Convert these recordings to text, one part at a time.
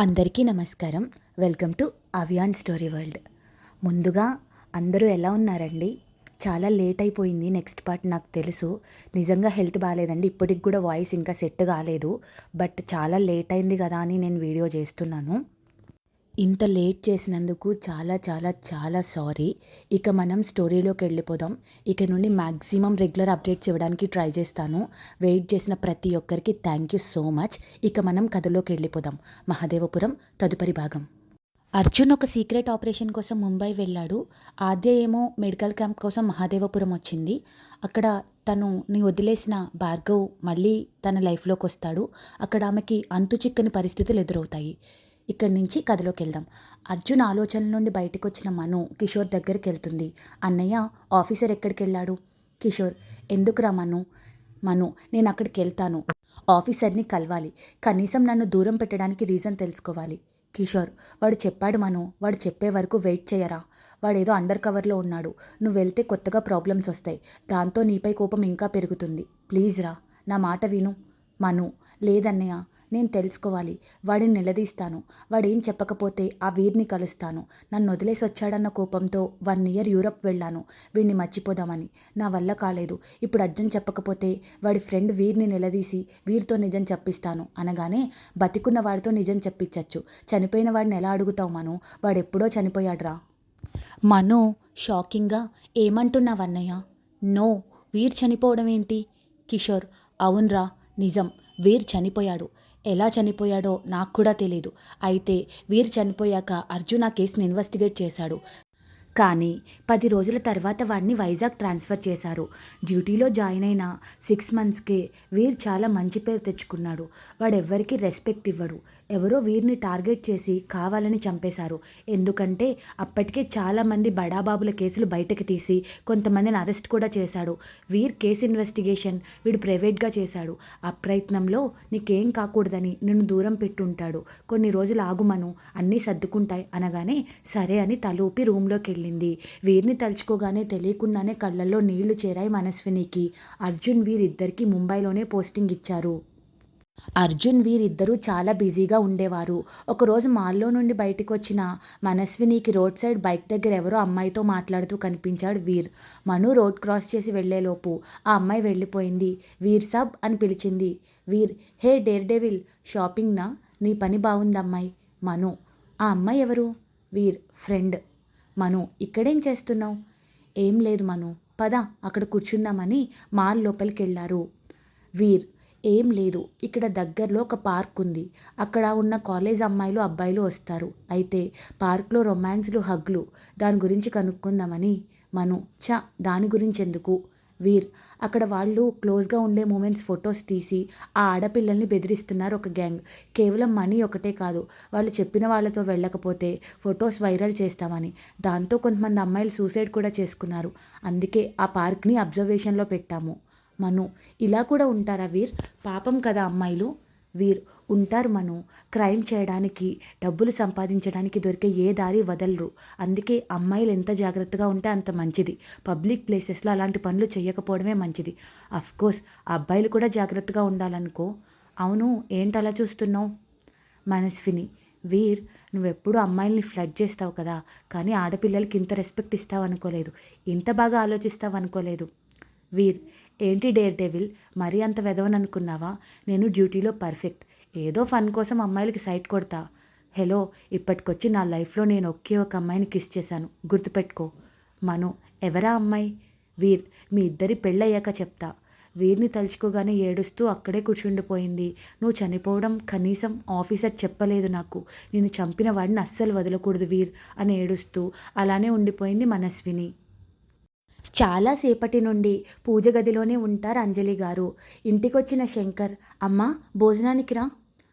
అందరికీ నమస్కారం. Welcome to అవియాన్ story world. ముందుగా అందరూ ఎలా ఉన్నారండి? చాలా లేట్ అయిపోయింది నెక్స్ట్ పార్ట్ నాకు తెలుసు. నిజంగా హెల్త్ బాగాలేదండి ఇప్పటికి కూడా వాయిస్ ఇంకా సెట్ కాలేదు. బట్ చాలా లేట్ అయింది కదా అని నేను వీడియో చేస్తున్నాను. ఇంత లేట్ చేసినందుకు చాలా చాలా చాలా సారీ. ఇక మనం స్టోరీలోకి వెళ్ళిపోదాం. ఇక నుండి మ్యాక్సిమం రెగ్యులర్ అప్డేట్స్ ఇవ్వడానికి ట్రై చేస్తాను. వెయిట్ చేసిన ప్రతి ఒక్కరికి థ్యాంక్ యూ సో మచ్. ఇక మనం కథలోకి వెళ్ళిపోదాం. మహాదేవపురం తదుపరి భాగం. అర్జున్ ఒక సీక్రెట్ ఆపరేషన్ కోసం ముంబై వెళ్ళాడు. ఆద్య ఏమో మెడికల్ క్యాంప్ కోసం మహాదేవపురం వచ్చింది. అక్కడ తను నీ వదిలేసిన భార్గవ్ మళ్ళీ తన లైఫ్లోకి వస్తాడు. అక్కడ ఆమెకి అంతు చిక్కని పరిస్థితులు ఎదురవుతాయి. ఇక్కడి నుంచి కథలోకి వెళ్దాం అర్జున్ ఆలోచన నుండి బయటకు వచ్చిన మను కిషోర్ దగ్గరికి వెళ్తుంది అన్నయ్య ఆఫీసర్ ఎక్కడికి వెళ్ళాడు కిషోర్ ఎందుకురా మను? మను నేను అక్కడికి వెళ్తాను ఆఫీసర్ని కలవాలి. కనీసం నన్ను దూరం పెట్టడానికి రీజన్ తెలుసుకోవాలి. కిషోర్ వాడు చెప్పాడు మను వాడు చెప్పే వరకు వెయిట్ చేయరా? వాడేదో అండర్ కవర్లో ఉన్నాడు. నువ్వు వెళ్తే కొత్తగా ప్రాబ్లమ్స్ వస్తాయి. దాంతో నీపై కోపం ఇంకా పెరుగుతుంది. ప్లీజ్ రా నా మాట విను. మను లేదన్నయ్య నేను తెలుసుకోవాలి. వాడిని నిలదీస్తాను. వాడేం చెప్పకపోతే ఆ వీరిని కలుస్తాను. నన్ను వదిలేసి వచ్చాడన్న కోపంతో వన్ ఇయర్ యూరప్ వెళ్ళాను. వీడిని మర్చిపోదామని. నా వల్ల కాలేదు. ఇప్పుడు అర్జున్ చెప్పకపోతే వాడి ఫ్రెండ్ వీరిని నిలదీసి వీరితో నిజం చెప్పిస్తాను అనగానే బతికున్న వాడితో నిజం చెప్పించచ్చు. చనిపోయిన వాడిని ఎలా అడుగుతావు మను? వాడెప్పుడో చనిపోయాడ్రా. మను షాకింగ్గా ఏమంటున్నావన్నయ్య నో. వీర్ చనిపోవడం ఏంటి? కిషోర్ అవునరా. నిజం. వీర్ చనిపోయాడు. ఎలా చనిపోయాడో నాకు కూడా తెలీదు. అయితే వీరు చనిపోయాక అర్జున్ ఆ కేసుని ఇన్వెస్టిగేట్ చేశాడు. కానీ పది రోజుల తర్వాత వాడిని వైజాగ్ ట్రాన్స్ఫర్ చేశారు. డ్యూటీలో జాయిన్ అయిన సిక్స్ మంత్స్కే వీర్ చాలా మంచి పేరు తెచ్చుకున్నాడు. వాడు రెస్పెక్ట్ ఇవ్వడు. ఎవరో వీరిని టార్గెట్ చేసి కావాలని చంపేశారు. ఎందుకంటే అప్పటికే చాలామంది బడాబాబుల కేసులు బయటకు తీసి కొంతమందిని అరెస్ట్ కూడా చేశాడు. వీర్ కేసు ఇన్వెస్టిగేషన్ వీడు ప్రైవేట్గా చేశాడు. ఆ ప్రయత్నంలో నీకేం కాకూడదని నిన్ను దూరం పెట్టుంటాడు. కొన్ని రోజులు ఆగుమను అన్నీ సర్దుకుంటాయి అనగానే సరే అని తలూపి రూమ్లోకి వెళ్ళి వెళ్ళింది వీరిని తలుచుకోగానే తెలియకుండానే కళ్ళల్లో నీళ్ళు చేరాయి మనస్వినికి. అర్జున్ వీరిద్దరికీ ముంబైలోనే పోస్టింగ్ ఇచ్చారు. అర్జున్ వీరిద్దరూ చాలా బిజీగా ఉండేవారు. ఒకరోజు మాల్లో నుండి బయటకు వచ్చిన మనస్వినికి రోడ్ సైడ్ బైక్ దగ్గర ఎవరో అమ్మాయితో మాట్లాడుతూ కనిపించాడు వీర్. మను రోడ్ క్రాస్ చేసి వెళ్ళేలోపు ఆ అమ్మాయి వెళ్ళిపోయింది. వీర్ సబ్ అని పిలిచింది. వీర్ హే డేర్ డెవిల్ షాపింగ్నా? నీ పని బాగుందమ్మాయి. మను. ఆ అమ్మాయి ఎవరు? వీర్ ఫ్రెండ్. మను ఇక్కడేం చేస్తున్నావు? ఏం లేదు మను. పద అక్కడ కూర్చుందామని మాల్ లోపలికి వెళ్ళారు వీర్ ఏం లేదు. ఇక్కడ దగ్గరలో ఒక పార్క్ ఉంది అక్కడ ఉన్న కాలేజ్ అమ్మాయిలు అబ్బాయిలు వస్తారు. అయితే పార్క్లో రొమాన్స్లు హగ్లు. దాని గురించి కనుక్కుందామని. మను చ దాని గురించి ఎందుకు వీర్. అక్కడ వాళ్ళు క్లోజ్గా ఉండే మూమెంట్స్ ఫొటోస్ తీసి ఆ ఆడపిల్లల్ని బెదిరిస్తున్నారు ఒక గ్యాంగ్. కేవలం మనీ ఒకటే కాదు వాళ్ళు చెప్పిన వాళ్ళతో వెళ్ళకపోతే ఫొటోస్ వైరల్ చేస్తామని. దాంతో కొంతమంది అమ్మాయిలు సూసైడ్ కూడా చేసుకున్నారు. అందుకే ఆ పార్క్ని అబ్జర్వేషన్లో పెట్టాము. మను ఇలా కూడా ఉంటారా వీర్? పాపం కదా అమ్మాయిలు. వీర్ ఉంటారు మనం. క్రైమ్ చేయడానికి డబ్బులు సంపాదించడానికి దొరికే ఏ దారి వదలరు. అందుకే అమ్మాయిలు ఎంత జాగ్రత్తగా ఉంటే అంత మంచిది. పబ్లిక్ ప్లేసెస్లో అలాంటి పనులు చేయకపోవడమే మంచిది. కోర్స్ అబ్బాయిలు కూడా జాగ్రత్తగా ఉండాలనుకో. అవును ఏంటి అలా చూస్తున్నావు? మనస్విని. వీర్ నువ్వెప్పుడు అమ్మాయిల్ని ఫ్లడ్ చేస్తావు కదా. కానీ ఆడపిల్లలకి ఇంత రెస్పెక్ట్ ఇస్తావు అనుకోలేదు. ఇంత బాగా ఆలోచిస్తావు అనుకోలేదు. వీర్ ఏంటి డేర్ డెవిల్? మరీ అంత వెదవననుకున్నావా? నేను డ్యూటీలో పర్ఫెక్ట్. ఏదో ఫన్ కోసం అమ్మాయిలకి సైట్ కొడతా. హలో ఇప్పటికొచ్చి నా లైఫ్లో నేను ఒకే ఒక అమ్మాయిని కిస్ చేశాను. గుర్తుపెట్టుకో. మను ఎవరా అమ్మాయి? వీర్ మీ ఇద్దరి పెళ్ళయ్యాక చెప్తా. వీరిని తలుచుకోగానే ఏడుస్తూ అక్కడే కూర్చుండిపోయింది. నువ్వు చనిపోవడం కనీసం ఆఫీసర్ చెప్పలేదు నాకు. నేను చంపిన వాడిని అస్సలు వదలకూడదు వీర్ అని ఏడుస్తూ అలానే ఉండిపోయింది మనస్విని. చాలాసేపటి నుండి పూజ గదిలోనే ఉంటారు అంజలి గారు. ఇంటికొచ్చిన శంకర్ అమ్మ భోజనానికి రా.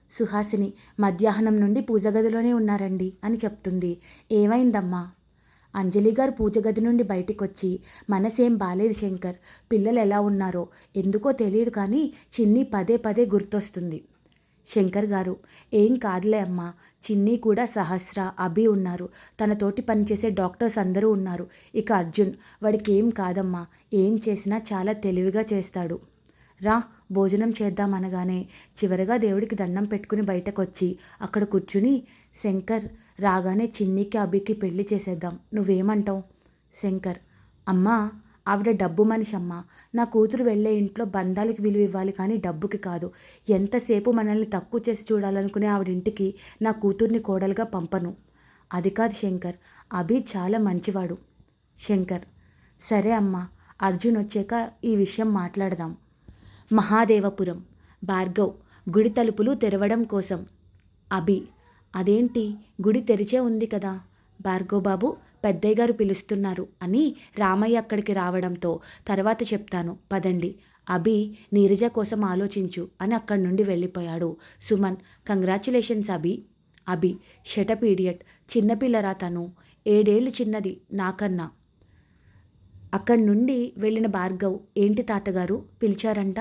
సుహాసిని మధ్యాహ్నం నుండి పూజ గదిలోనే ఉన్నారండి అని చెప్తుంది. ఏమైందమ్మా? అంజలి గారు పూజ గది నుండి బయటికి వచ్చి మనసేం బాలేదు శంకర్. పిల్లలు ఎలా ఉన్నారో? ఎందుకో తెలియదు కానీ చిన్ని పదే పదే గుర్తొస్తుంది. శంకర్ గారు. ఏం కాదులే అమ్మా. చిన్ని కూడా సహస్ర అభి ఉన్నారు. తనతోటి పనిచేసే డాక్టర్స్ అందరూ ఉన్నారు. ఇక అర్జున్ వాడికి ఏం కాదమ్మా. ఏం చేసినా చాలా తెలివిగా చేస్తాడు. రా భోజనం చేద్దాం అనగానే దేవుడికి దండం పెట్టుకుని బయటకొచ్చి అక్కడ కూర్చుని శంకర్ రాగానే చిన్నికి అభికి పెళ్ళి చేసేద్దాం. నువ్వేమంటావు? శంకర్ అమ్మా ఆవిడ డబ్బు మనిషి అమ్మ నా కూతురు వెళ్ళే ఇంట్లో బంధాలకి విలువ ఇవ్వాలి కానీ డబ్బుకి కాదు. ఎంతసేపు మనల్ని తక్కువ చేసి చూడాలనుకునే ఆవిడ ఇంటికి నా కూతుర్ని కోడలుగా పంపను. అది కాదు శంకర్. అభి చాలా మంచివాడు. శంకర్. సరే అమ్మా. అర్జున్ వచ్చాక ఈ విషయం మాట్లాడదాం. మహాదేవపురం. భార్గవ్. గుడి తలుపులు తెరవడం కోసం. అభి. అదేంటి? గుడి తెరిచే ఉంది కదా. భార్గవ్ బాబు పెద్దయ్య గారు పిలుస్తున్నారు అని రామయ్య అక్కడికి రావడంతో తర్వాత చెప్తాను. పదండి. అభి నీరజ కోసం ఆలోచించు అని అక్కడి నుండి వెళ్ళిపోయాడు Suman. Congratulations Abhi. Abhi shut up idiot చిన్నపిల్లరా తను. ఏడేళ్ళు చిన్నది నాకన్నా. అక్కడి నుండి వెళ్ళిన భార్గవ్ ఏంటి తాతగారు? పిలిచారంట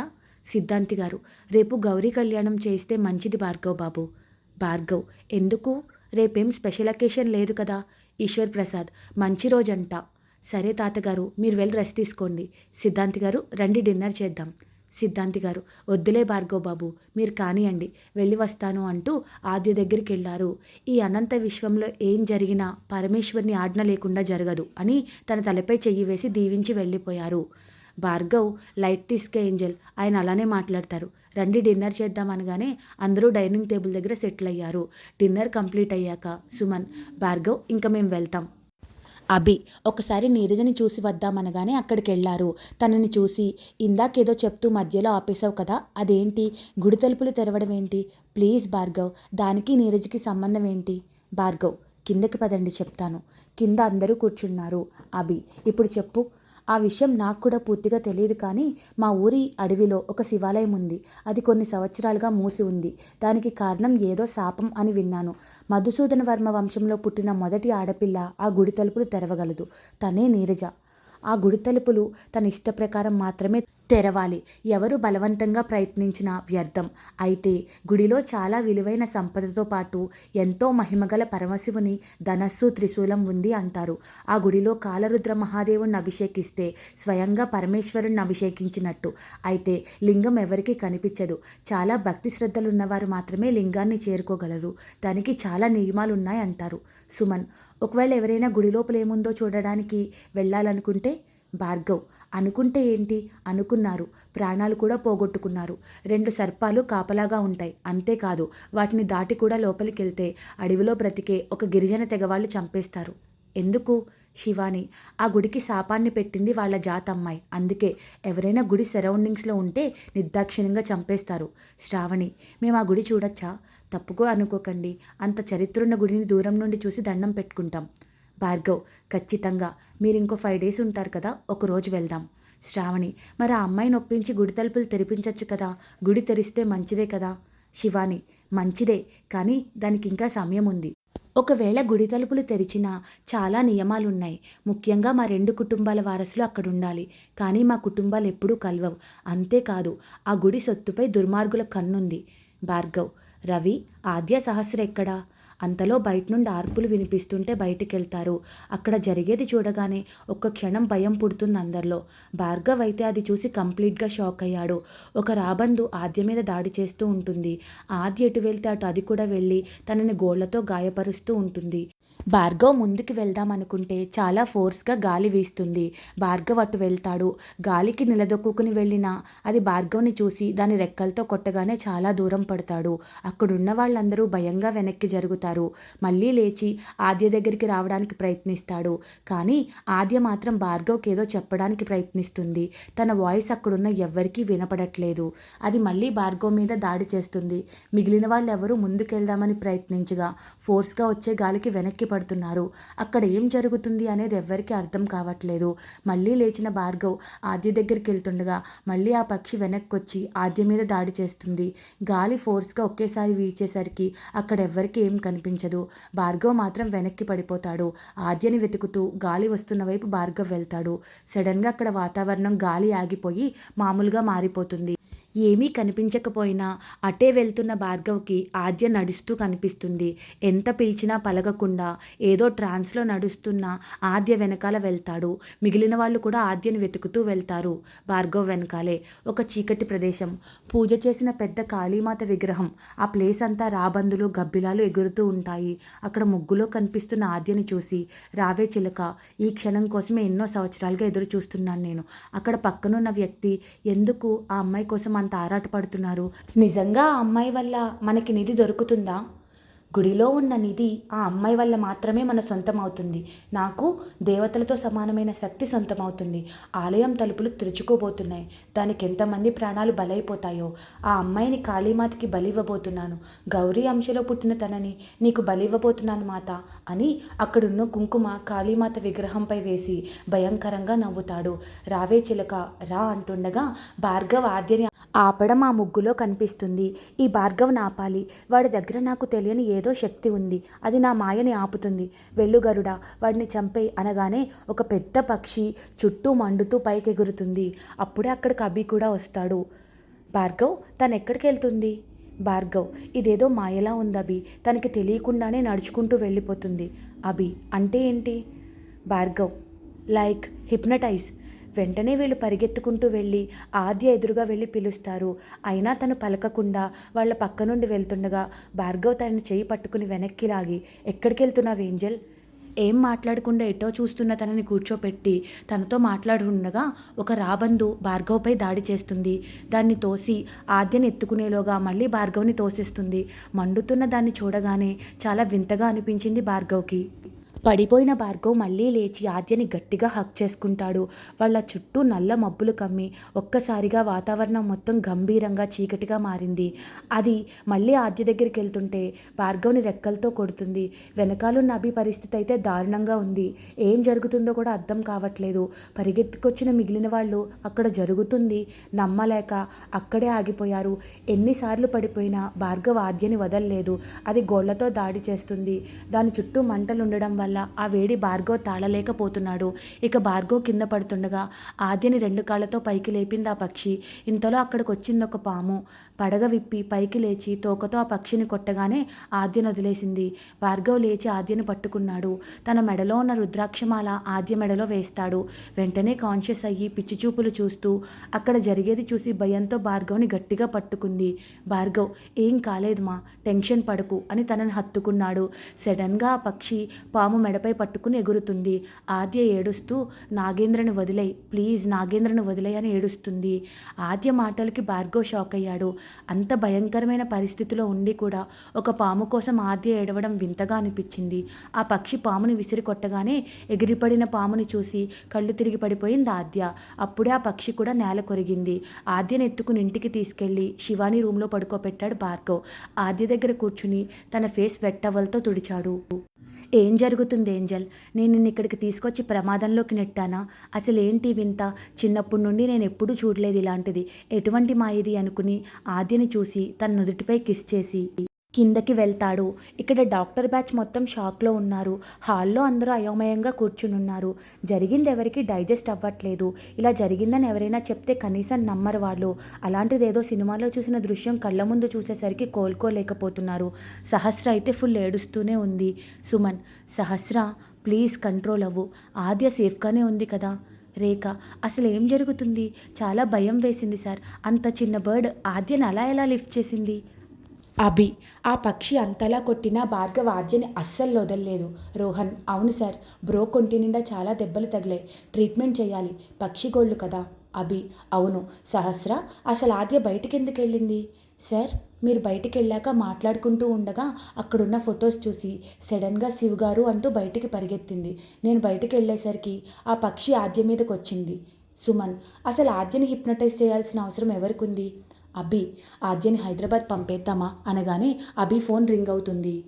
సిద్ధాంతి గారు. రేపు గౌరీ కళ్యాణం చేస్తే మంచిది భార్గవ్ బాబు. భార్గవ్ ఎందుకు? రేపేం స్పెషల్ అకేషన్ లేదు కదా. ఈశ్వర్ ప్రసాద్. మంచి రోజంట. సరే తాతగారు మీరు వెళ్ళి రెస్ట్ తీసుకోండి. సిద్ధాంతి గారు రండి డిన్నర్ చేద్దాం. సిద్ధాంతి గారు వద్దులే భార్గవ్ బాబు మీరు కానియండి. వెళ్ళి వస్తాను అంటూ ఆద్య దగ్గరికి వెళ్ళారు. ఈ అనంత విశ్వంలో ఏం జరిగినా పరమేశ్వర్ని ఆజ్ఞ లేకుండా జరగదు అని తన తలపై చెయ్యి వేసి దీవించి వెళ్ళిపోయారు. భార్గవ్ లైట్ తీసుకే ఏంజల్. ఆయన అలానే మాట్లాడతారు. రండి డిన్నర్ చేద్దాం అనగానే అందరూ డైనింగ్ టేబుల్ దగ్గర సెటిల్ అయ్యారు డిన్నర్ కంప్లీట్ అయ్యాక సుమన్ భార్గవ్ ఇంకా మేము వెళ్తాం. అభి ఒకసారి నీరజని చూసి వద్దామనగానే అక్కడికి వెళ్ళారు తనని చూసి ఇందాకేదో చెప్తూ మధ్యలో ఆపేశావు కదా అదేంటి? గుడి తలుపులు తెరవడం ఏంటి? ప్లీజ్ భార్గవ్ దానికి నీరజ్కి సంబంధం ఏంటి? భార్గవ్ కిందకి పదండి చెప్తాను. కింద అందరూ కూర్చున్నారు. అభి ఇప్పుడు చెప్పు. ఆ విషయం నాకు కూడా పూర్తిగా తెలియదు కానీ మా ఊరి అడవిలో ఒక శివాలయం ఉంది. అది కొన్ని సంవత్సరాలుగా మూసి ఉంది. దానికి కారణం ఏదో శాపం అని విన్నాను. మధుసూదన వర్మ వంశంలో పుట్టిన మొదటి ఆడపిల్ల ఆ గుడి తలుపులు తెరవగలదు. తనే నీరజ. ఆ గుడి తలుపులు తన ఇష్ట ప్రకారం మాత్రమే తెరవాలి. ఎవరు బలవంతంగా ప్రయత్నించినా వ్యర్థం. అయితే గుడిలో చాలా విలువైన సంపదతో పాటు ఎంతో మహిమగల పరమశివుని ధనస్సు త్రిశూలం ఉంది అంటారు. ఆ గుడిలో కాలరుద్ర మహాదేవుణ్ణి అభిషేకిస్తే స్వయంగా పరమేశ్వరుణ్ణి అభిషేకించినట్టు. అయితే లింగం ఎవరికీ కనిపించదు. చాలా భక్తి శ్రద్ధలు ఉన్నవారు మాత్రమే లింగాన్ని చేరుకోగలరు. దానికి చాలా నియమాలు ఉన్నాయి అంటారు సుమన్ ఒకవేళ ఎవరైనా గుడి లోపల ఏముందో చూడడానికి వెళ్ళాలనుకుంటే భార్గవ్. అనుకుంటే ఏంటి? అనుకున్నారు. ప్రాణాలు కూడా పోగొట్టుకున్నారు. రెండు సర్పాలు కాపలాగా ఉంటాయి. అంతేకాదు వాటిని దాటి కూడా లోపలికెళ్తే అడవిలో బ్రతికే ఒక గిరిజన తెగవాళ్ళు చంపేస్తారు. ఎందుకు? శివాని ఆ గుడికి శాపాన్ని పెట్టింది వాళ్ళ జాతమ్మాయి. అందుకే ఎవరైనా గుడి సరౌండింగ్స్లో ఉంటే నిర్దాక్షిణ్యంగా చంపేస్తారు. శ్రావణి మేము ఆ గుడి చూడొచ్చా? తప్పుకో అనుకోకండి. అంత చరిత్రున్న గుడిని దూరం నుండి చూసి దండం పెట్టుకుంటాం. భార్గవ్ ఖచ్చితంగా. మీరు ఇంకో ఫైవ్ డేస్ ఉంటారు కదా ఒక రోజు వెళ్దాం. శ్రావణి మరి ఆ అమ్మాయిని ఒప్పించి గుడి తలుపులు తెరిపించవచ్చు కదా గుడి తెరిస్తే మంచిదే కదా? శివాని మంచిదే కానీ దానికి ఇంకా సమయం ఉంది. ఒకవేళ గుడి తలుపులు తెరిచినా చాలా నియమాలున్నాయి. ముఖ్యంగా మా రెండు కుటుంబాల వారసులు అక్కడ ఉండాలి కానీ మా కుటుంబాలు ఎప్పుడూ కలవవు. అంతేకాదు ఆ గుడి సొత్తుపై దుర్మార్గుల కన్నుంది. భార్గవ్ రవి ఆద్య సహస్ర ఎక్కడా? అంతలో బయట నుండి ఆర్పులు వినిపిస్తుంటే బయటికి వెళ్తారు అక్కడ జరిగేది చూడగానే ఒక్క క్షణం భయం పుడుతుంది అందరిలో. భార్గవ్ అయితే అది చూసి కంప్లీట్గా షాక్ అయ్యాడు. ఒక రాబందు ఆద్య మీద దాడి చేస్తూ ఉంటుంది. ఆద్య ఎటు వెళ్తే అటు అది కూడా వెళ్ళి తనని గోళ్ళతో గాయపరుస్తూ ఉంటుంది. భార్గవ్ ముందుకు వెళ్దాం అనుకుంటే చాలా ఫోర్స్గా గాలి వీస్తుంది. భార్గవ్ అటు వెళ్తాడు. గాలికి నిలదొక్కుని వెళ్ళినా అది భార్గవ్ని చూసి దాని రెక్కలతో కొట్టగానే చాలా దూరం పడతాడు. అక్కడున్న వాళ్ళందరూ భయంగా వెనక్కి జరుగుతారు. మళ్ళీ లేచి ఆద్య దగ్గరికి రావడానికి ప్రయత్నిస్తాడు. కానీ ఆద్య మాత్రం భార్గవ్కి ఏదో చెప్పడానికి ప్రయత్నిస్తుంది. తన వాయిస్ అక్కడున్న ఎవ్వరికీ వినపడట్లేదు. అది మళ్ళీ భార్గవ్ మీద దాడి చేస్తుంది. మిగిలిన వాళ్ళెవరూ ముందుకెళ్దామని ప్రయత్నించగా ఫోర్స్గా వచ్చే గాలికి వెనక్కి పడుతున్నారు. అక్కడ ఏం జరుగుతుంది అనేది ఎవ్వరికీ అర్థం కావట్లేదు. మళ్ళీ లేచిన భార్గవ్ ఆద్య దగ్గరికి వెళ్తుండగా మళ్ళీ ఆ పక్షి వెనక్కి వచ్చి ఆద్య మీద దాడి చేస్తుంది. గాలి ఫోర్స్గా ఒకేసారి వీచేసరికి అక్కడ ఎవ్వరికీ ఏం కనిపించదు. భార్గవ్ మాత్రం వెనక్కి పడిపోతాడు. ఆద్యని వెతుకుతూ గాలి వస్తున్న వైపు భార్గవ్ వెళ్తాడు. సడన్గా అక్కడ వాతావరణం గాలి ఆగిపోయి మామూలుగా మారిపోతుంది. ఏమీ కనిపించకపోయినా అటే వెళ్తున్న భార్గవ్కి ఆద్య నడుస్తూ కనిపిస్తుంది. ఎంత పిలిచినా పలకకుండా ఏదో ట్రాన్స్లో నడుస్తున్న ఆద్య వెనకాల వెళ్తాడు. మిగిలిన వాళ్ళు కూడా ఆద్యను వెతుకుతూ వెళ్తారు. భార్గవ్ వెనకాలే. ఒక చీకటి ప్రదేశం. పూజ చేసిన పెద్ద కాళీమాత విగ్రహం. ఆ ప్లేస్ అంతా రాబందులు గబ్బిలాలు ఎగురుతూ ఉంటాయి. అక్కడ ముగ్గులో కనిపిస్తున్న ఆద్యని చూసి రావే చిలక ఈ క్షణం కోసమే ఎన్నో సంవత్సరాలుగా ఎదురు చూస్తున్నాను నేను. అక్కడ పక్కనున్న వ్యక్తి ఎందుకు ఆ అమ్మాయి కోసం అంత ఆరాటపడుతున్నారు. నిజంగా ఆ అమ్మాయి వల్ల మనకి నిధి దొరుకుతుందా? గుడిలో ఉన్న నిధి ఆ అమ్మాయి వల్ల మాత్రమే మన సొంతం అవుతుంది నాకు దేవతలతో సమానమైన శక్తి సొంతం అవుతుంది ఆలయం తలుపులు తెరుచుకోబోతున్నాయి దానికి ఎంతమంది ప్రాణాలు బలైపోతాయో. ఆ అమ్మాయిని కాళీమాతకి బలివ్వబోతున్నాను. గౌరీ అంశలో పుట్టిన తనని నీకు బలివ్వబోతున్నాను మాత అని అక్కడున్న కుంకుమ కాళీమాత విగ్రహంపై వేసి భయంకరంగా నవ్వుతాడు. రావే చిలక రా అంటుండగా భార్గవ్ ఆద్యని ఆపడం ఆ ముగ్గులో కనిపిస్తుంది. ఈ భార్గవ్ నాపాలి. వాడి దగ్గర నాకు తెలియని ఏదో శక్తి ఉంది. అది నా మాయని ఆపుతుంది. వెల్లుగరుడ వాడిని చంపే అనగానే ఒక పెద్ద పక్షి చుట్టూ మండుతూ పైకెగురుతుంది. అప్పుడే అక్కడికి అభి కూడా వస్తాడు. భార్గవ్ తను ఎక్కడికి వెళ్తుంది? భార్గవ్ ఇదేదో మాయలా ఉంది అభి. తనకి తెలియకుండానే నడుచుకుంటూ వెళ్ళిపోతుంది. అభి అంటే ఏంటి? Bhargav like hypnotize. వెంటనే వీళ్ళు పరిగెత్తుకుంటూ వెళ్ళి ఆద్య ఎదురుగా వెళ్ళి పిలుస్తారు. అయినా తను పలకకుండా వాళ్ళ పక్క నుండి వెళ్తుండగా భార్గవ్ తనని చేయి పట్టుకుని వెనక్కి లాగి ఎక్కడికి వెళ్తున్నావు ఏంజల్? ఏం మాట్లాడకుండా ఎటో చూస్తున్న తనని కూర్చోపెట్టి తనతో మాట్లాడుండగా ఒక రాబందు భార్గవ్పై దాడి చేస్తుంది. దాన్ని తోసి ఆద్యని ఎత్తుకునేలోగా మళ్ళీ భార్గవ్ని తోసేస్తుంది. మండుతున్న దాన్ని చూడగానే చాలా వింతగా అనిపించింది భార్గవ్కి. పడిపోయిన భార్గవ్ మళ్ళీ లేచి ఆద్యని గట్టిగా హక్ చేసుకుంటాడు. వాళ్ళ చుట్టూ నల్ల మబ్బులు కమ్మి ఒక్కసారిగా వాతావరణం మొత్తం గంభీరంగా చీకటిగా మారింది. అది మళ్ళీ ఆద్య దగ్గరికి వెళ్తుంటే భార్గవ్ని రెక్కలతో కొడుతుంది. వెనకాలన్న అభి పరిస్థితి అయితే దారుణంగా ఉంది. ఏం జరుగుతుందో కూడా అర్థం కావట్లేదు. పరిగెత్తుకొచ్చిన మిగిలిన వాళ్ళు అక్కడ జరుగుతుంది. నమ్మలేక అక్కడే ఆగిపోయారు. ఎన్నిసార్లు పడిపోయినా భార్గవ్ ఆద్యని వదలలేదు. అది గోళ్ళతో దాడి చేస్తుంది. దాని చుట్టూ మంటలు ఉండడం వల్ల ఆ వేడి భార్గవ్ తాళలేకపోతున్నాడు. ఇక భార్గవ్ కింద పడుతుండగా ఆద్యని రెండు కాళ్ళతో పైకి లేపింది ఆ పక్షి. ఇంతలో అక్కడికి వచ్చింది ఒక పాము. పడగ విప్పి పైకి లేచి తోకతో ఆ పక్షిని కొట్టగానే ఆద్యను వదిలేసింది. భార్గవ్ లేచి ఆద్యను పట్టుకున్నాడు. తన మెడలో ఉన్న రుద్రాక్షమాల ఆద్య మెడలో వేస్తాడు. వెంటనే కాన్షియస్ అయ్యి పిచ్చిచూపులు చూస్తూ అక్కడ జరిగేది చూసి భయంతో భార్గవ్ని గట్టిగా పట్టుకుంది. భార్గవ్ ఏం కాలేదు మా టెన్షన్ పడకు అని తనని హత్తుకున్నాడు. సడన్గా ఆ పక్షి పాము మెడపై పట్టుకుని ఎగురుతుంది. ఆద్య ఏడుస్తూ నాగేంద్రని వదిలై ప్లీజ్ నాగేంద్రని వదిలై అని ఏడుస్తుంది. ఆద్య మాటలకి భార్గవ్ షాక్ అయ్యాడు. అంత భయంకరమైన పరిస్థితిలో ఉండి కూడా ఒక పాము కోసం ఆద్య ఏడవడం వింతగా అనిపించింది. ఆ పక్షి పాముని విసిరి కొట్టగానే ఎగిరిపడిన పాముని చూసి కళ్ళు తిరిగి పడిపోయింది ఆద్య. అప్పుడే ఆ పక్షి కూడా నేల కొరిగింది. ఆద్యను ఎత్తుకుని ఇంటికి తీసుకెళ్ళి శివాని రూమ్లో పడుకోబెట్టాడు భార్గవ్. ఆద్య దగ్గర కూర్చుని తన ఫేస్ వెట్ టవల్తో తుడిచాడు. ఏం జరుగుతుంది ఏంజల్? నేను నిన్ను ఇక్కడికి తీసుకొచ్చి ప్రమాదంలోకి నెట్టానా? అసలు ఏంటి వింత? చిన్నప్పటి నుండి నేను ఎప్పుడూ చూడలేదు ఇలాంటిది. ఎటువంటి మా ఇది అనుకుని ఆద్యని చూసి తన నుదుటిపై కిస్ చేసి కిందకి వెళ్తాడు. ఇక్కడ డాక్టర్ బ్యాచ్ మొత్తం షాక్లో ఉన్నారు. హాల్లో అందరూ అయోమయంగా కూర్చుని ఉన్నారు జరిగింది ఎవరికి డైజెస్ట్ అవ్వట్లేదు. ఇలా జరిగిందని ఎవరైనా చెప్తే కనీసం నమ్మరు వాళ్ళు. అలాంటిది ఏదో సినిమాలో చూసిన దృశ్యం కళ్ళ ముందు చూసేసరికి కోలుకోలేకపోతున్నారు. సహస్ర అయితే ఫుల్ ఏడుస్తూనే ఉంది. సుమన్ సహస్ర ప్లీజ్ కంట్రోల్ అవ్వు. ఆద్య సేఫ్గానే ఉంది కదా? రేఖ అసలు ఏం జరుగుతుంది? చాలా భయం వేసింది సార్. అంత చిన్న బర్డ్ ఆద్యను అలా ఎలా లిఫ్ట్ చేసింది? అభి ఆ పక్షి అంతలా కొట్టినా భార్గవ ఆద్యని అస్సలు వదలలేదు. రోహన్ అవును సార్ బ్రో కొంటి నిండా చాలా దెబ్బలు తగిలాయి. ట్రీట్మెంట్ చేయాలి. పక్షి గోళ్ళు కదా. అభి అవును. సహస్ర అసలు ఆద్య బయటికి ఎందుకు వెళ్ళింది? సార్ మీరు బయటికి వెళ్ళాక మాట్లాడుకుంటూ ఉండగా అక్కడున్న ఫొటోస్ చూసి సడన్గా శివగారు అంటూ బయటికి పరిగెత్తింది. నేను బయటికి వెళ్ళేసరికి ఆ పక్షి ఆద్య మీదకి వచ్చింది సుమన్ అసలు ఆద్యని హిప్నటైజ్ చేయాల్సిన అవసరం ఎవరికి ఉంది అభి ఆద్యని హైదరాబాద్ పంపేద్దామా? అనగానే అభి ఫోన్ రింగ్ అవుతుంది.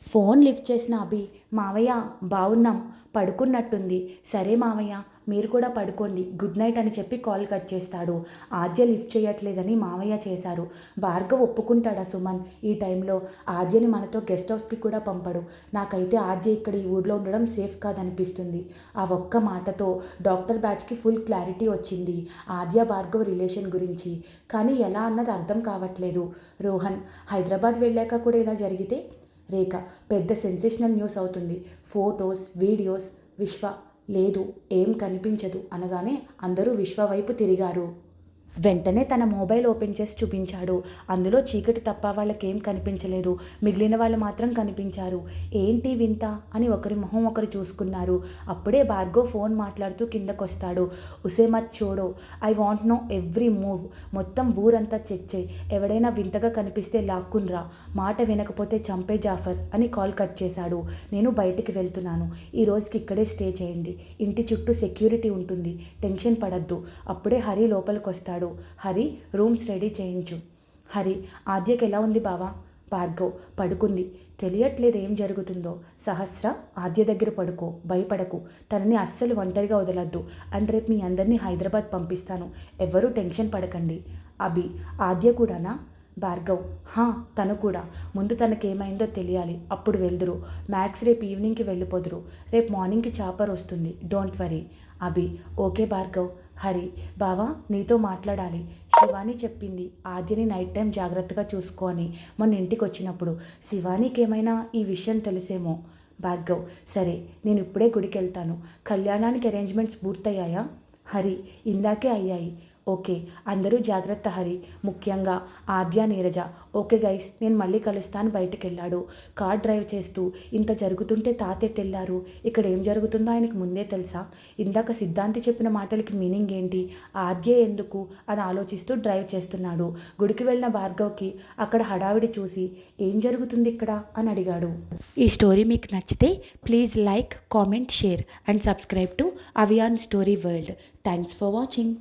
ఫోన్ లిఫ్ట్ చేసిన అభి మావయ్య బాగున్నాం పడుకున్నట్టుంది. సరే మావయ్య మీరు కూడా పడుకోండి. గుడ్ నైట్ అని చెప్పి కాల్ కట్ చేస్తాడు. ఆద్య లిఫ్ట్ చేయట్లేదని మావయ్య చేశారు. భార్గవ్ ఒప్పుకుంటాడా సుమన్? ఈ టైంలో ఆద్యని మనతో గెస్ట్ హౌస్కి కూడా పంపడు. నాకైతే ఆద్య ఇక్కడ ఈ ఊర్లో ఉండడం సేఫ్ కాదనిపిస్తుంది. ఆ ఒక్క మాటతో డాక్టర్ బ్యాచ్కి ఫుల్ క్లారిటీ వచ్చింది ఆద్య భార్గవ్ రిలేషన్ గురించి. కానీ ఎలా అన్నది అర్థం కావట్లేదు. రోహన్ హైదరాబాద్ వెళ్ళాక కూడా ఇలా జరిగితే? రేఖ పెద్ద సెన్సేషనల్ న్యూస్ అవుతుంది. ఫోటోస్ వీడియోస్ విశ్వ లేదు ఏం కనిపించదు అనగానే అందరూ విశ్వ వైపు తిరిగారు. వెంటనే తన మొబైల్ ఓపెన్ చేసి చూపించాడు. అందులో చీకటి తప్ప వాళ్ళకేం కనిపించలేదు. మిగిలిన వాళ్ళు మాత్రం కనిపించారు. ఏంటి వింత? అని ఒకరి మొహం ఒకరు చూసుకున్నారు. అప్పుడే బార్గో ఫోన్ మాట్లాడుతూ కిందకొస్తాడు. ఉసే మత్ చూడో I want know every move. మొత్తం ఊరంతా చెక్ చేయి. ఎవడైనా వింతగా కనిపిస్తే లాక్కున్రా మాట వినకపోతే చంపే జాఫర్ అని కాల్ కట్ చేశాడు. నేను బయటికి వెళ్తున్నాను. ఈ రోజుకి ఇక్కడే స్టే చేయండి. ఇంటి చుట్టూ సెక్యూరిటీ ఉంటుంది. టెన్షన్ పడద్దు. అప్పుడే హరి లోపలికి అన్నాడు హరి రూమ్స్ రెడీ చేయించు. హరి ఆద్యకి ఎలా ఉంది బావా? భార్గవ్ పడుకుంది. తెలియట్లేదు ఏం జరుగుతుందో. సహస్ర ఆద్య దగ్గర పడుకో భయపడకు. తనని అస్సలు ఒంటరిగా వదలద్దు. అండ్ రేపు మీ అందరినీ హైదరాబాద్ పంపిస్తాను. ఎవరూ టెన్షన్ పడకండి. అభి ఆద్య కూడానా? భార్గవ్ హా తను కూడా. ముందు తనకేమైందో తెలియాలి. అప్పుడు వెళ్దురు. మ్యాక్స్ రేపు ఈవినింగ్కి వెళ్ళిపోదురు. రేపు మార్నింగ్కి చాపర్ వస్తుంది. Don't worry. Abhi okay Bhargav. Hari బావా నీతో మాట్లాడాలి. శివాని చెప్పింది. ఆద్యని నైట్ టైం జాగ్రత్తగా చూసుకో అని. మొన్న ఇంటికి వచ్చినప్పుడు శివానికి ఏమైనా ఈ విషయం తెలిసేమో? భార్గవ్ సరే నేను ఇప్పుడే గుడికి వెళ్తాను కళ్యాణానికి అరేంజ్మెంట్స్ పూర్తయ్యాయా? హరి ఇందాకే అయ్యాయి. ఓకే అందరూ జాగ్రత్త హరి. ముఖ్యంగా ఆద్య నీరజ. ఓకే గైస్ నేను మళ్ళీ కలుస్తాను బయటికి వెళ్ళాడు కార్ డ్రైవ్ చేస్తూ ఇంత జరుగుతుంటే తాతెట్టెళ్ళారు ఇక్కడ ఏం జరుగుతుందో ఆయనకు ముందే తెలుసా? ఇందాక సిద్ధాంతి చెప్పిన మాటలకి మీనింగ్ ఏంటి? ఆద్య ఎందుకు? అని ఆలోచిస్తూ డ్రైవ్ చేస్తున్నాడు. గుడికి వెళ్ళిన భార్గవ్కి అక్కడ హడావిడి చూసి ఏం జరుగుతుంది ఇక్కడ? అని అడిగాడు. ఈ స్టోరీ మీకు నచ్చితే please like comment share and subscribe to Aviyan story world. Thanks for watching.